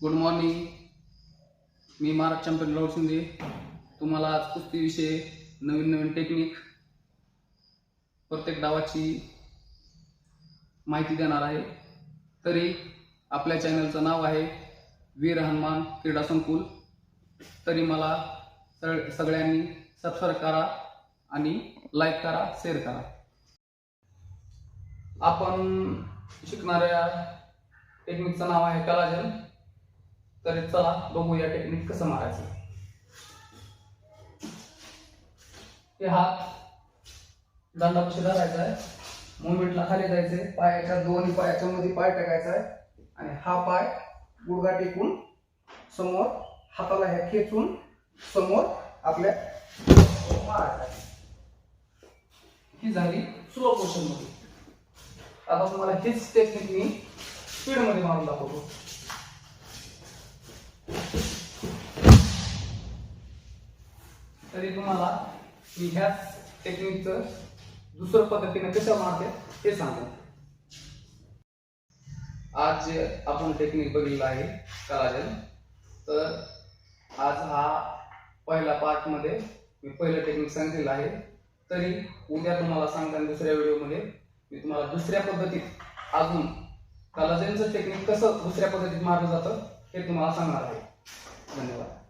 Good morning मी महाराज champion Rahul Shinde. तुम्हाला आज कुस्तीविषयी नवीन नवीन टेक्निक प्रत्येक डावाची माहिती देणार आहे. तरी आपल्या चॅनलचं नाव आहे वीर हनुमान क्रीडा संकुल. तरी मला सगळ्यांनी सबस्क्राईब करा आणि लाईक करा शेअर करा. आपण शिकणाऱ्या टेक्निकचं नाव आहे कलाजन. तर चला बघू या टेक्निक कसं मारायचं. हे हात दंडापाशी धरायचा आहे. मुवमेंटला खाली जायचंय. पायाच्या दोन्ही पायाच्या मध्ये पाय टाकायचा आहे. आणि हा पाय गुडघा टेकून समोर हाताला ह्या खेचून समोर आपल्या मारायचा आहे. ही झाली स्लो मोशनमध्ये. आता तुम्हाला हीच टेक्निक मी स्पीडमध्ये मारून दाखवतो. तरी तुम्हाला मी ह्या टेक्निकचं दुसरं पद्धतीने कसं मारते ते सांगतो. आज जे आपण टेक्निक बघितलं आहे कलाजन तर आज हा पहिला पार्टमध्ये मी पहिलं टेक्निक सांगितलेलं आहे. तरी उद्या तुम्हाला सांगताना दुसऱ्या व्हिडिओमध्ये मी तुम्हाला दुसऱ्या पद्धतीत अजून कलाजनचं टेक्निक कसं दुसऱ्या पद्धतीत मारलं जातं हे तुम्हाला सांगणार आहे. धन्यवाद.